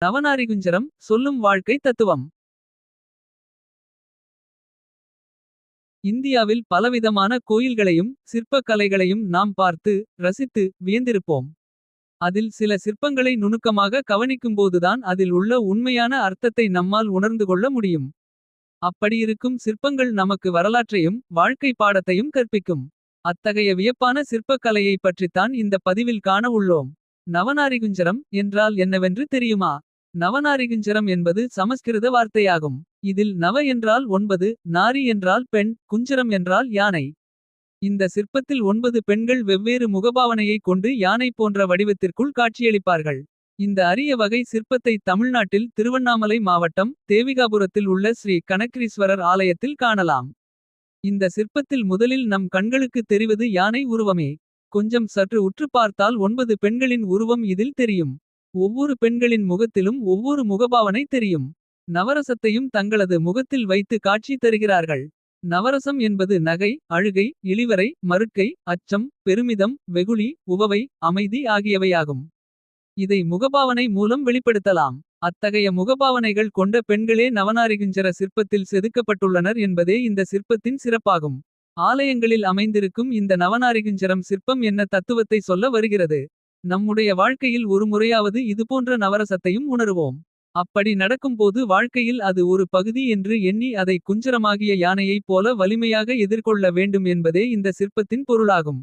நவநாரிகுஞ்சரம் சொல்லும் வாழ்க்கை தத்துவம். இந்தியாவில் பலவிதமான கோயில்களையும். சிற்பக் கலைகளையும் நாம் பார்த்து ரசித்து வியந்திருப்போம். அதில் சில சிற்பங்களை நுணுக்கமாக கவனிக்கும்போதுதான். அதில் உள்ள உண்மையான அர்த்தத்தை நம்மால் உணர்ந்து கொள்ள முடியும். அப்படியிருக்கும் சிற்பங்கள் நமக்கு வரலாற்றையும். வாழ்க்கை பாடத்தையும் கற்பிக்கும். அத்தகைய வியப்பான சிற்பக் கலையைப் பற்றித்தான் இந்த பதிவில் காண உள்ளோம். நவநாரிகுஞ்சரம் என்றால் என்னவென்று தெரியுமா. நவநாரிகுஞ்சரம் என்பது சமஸ்கிருத வார்த்தையாகும். இதில் நவ என்றால் ஒன்பது நாரி என்றால் பெண் குஞ்சரம் என்றால் யானை. இந்த சிற்பத்தில் ஒன்பது பெண்கள் வெவ்வேறு முகபாவனையைக் கொண்டு யானை போன்ற வடிவத்திற்குள் காட்சியளிப்பார்கள். இந்த அரிய வகை சிற்பத்தை தமிழ்நாட்டில் திருவண்ணாமலை மாவட்டம். தேவிகாபுரத்தில் உள்ள ஸ்ரீ கணக்கிரீஸ்வரர் ஆலயத்தில் காணலாம். இந்த சிற்பத்தில் முதலில் நம் கண்களுக்கு தெரிவது யானை உருவமே. கொஞ்சம் சற்று உற்றுப் பார்த்தால் ஒன்பது பெண்களின் உருவம் இதில் தெரியும். ஒவ்வொரு பெண்களின் முகத்திலும் ஒவ்வொரு முகபாவனை தெரியும். நவரசத்தையும் தங்களது முகத்தில் வைத்து காட்சி தருகிறார்கள். நவரசம் என்பது நகை அழுகை இளிவரை மறுக்கை அச்சம் பெருமிதம் வெகுளி உவவை அமைதி ஆகியவையாகும். இதை முகபாவனை மூலம் வெளிப்படுத்தலாம். அத்தகைய முகபாவனைகள் கொண்ட பெண்களே நவநாரிகுஞ்சர சிற்பத்தில் செதுக்கப்பட்டுள்ளனர் என்பதே இந்த சிற்பத்தின் சிறப்பாகும். ஆலயங்களில் அமைந்திருக்கும் இந்த நவநாரிகுஞ்சரம் சிற்பம் என்ன தத்துவத்தை சொல்ல வருகிறது. நம்முடைய வாழ்க்கையில் ஒரு முறையாவது இதுபோன்ற நவரசத்தையும் உணருவோம். அப்படி நடக்கும்போது வாழ்க்கையில் அது ஒரு பகுதி என்று எண்ணி அதை குஞ்சரமாகிய யானையைப் போல வலிமையாக எதிர்கொள்ள வேண்டும் என்பதே இந்த சிற்பத்தின் பொருளாகும்.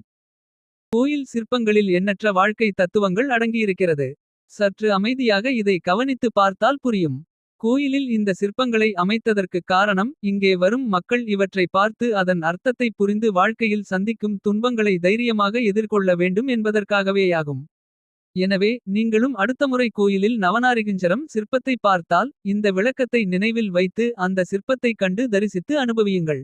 கோயில் சிற்பங்களில் எண்ணற்ற வாழ்க்கை தத்துவங்கள் அடங்கியிருக்கிறது. சற்று அமைதியாக இதை கவனித்து பார்த்தால் புரியும். கோயிலில் இந்த சிற்பங்களை அமைத்ததற்குக் காரணம். இங்கே வரும் மக்கள் இவற்றை பார்த்து அதன் அர்த்தத்தை புரிந்து. வாழ்க்கையில் சந்திக்கும் துன்பங்களை தைரியமாக எதிர்கொள்ள வேண்டும் என்பதற்காகவேயாகும். எனவே நீங்களும் அடுத்த முறை கோயிலில் நவநாரிகுஞ்சரம் சிற்பத்தை பார்த்தால். இந்த விளக்கத்தை நினைவில் வைத்து அந்த சிற்பத்தைக் கண்டு தரிசித்து அனுபவியுங்கள்.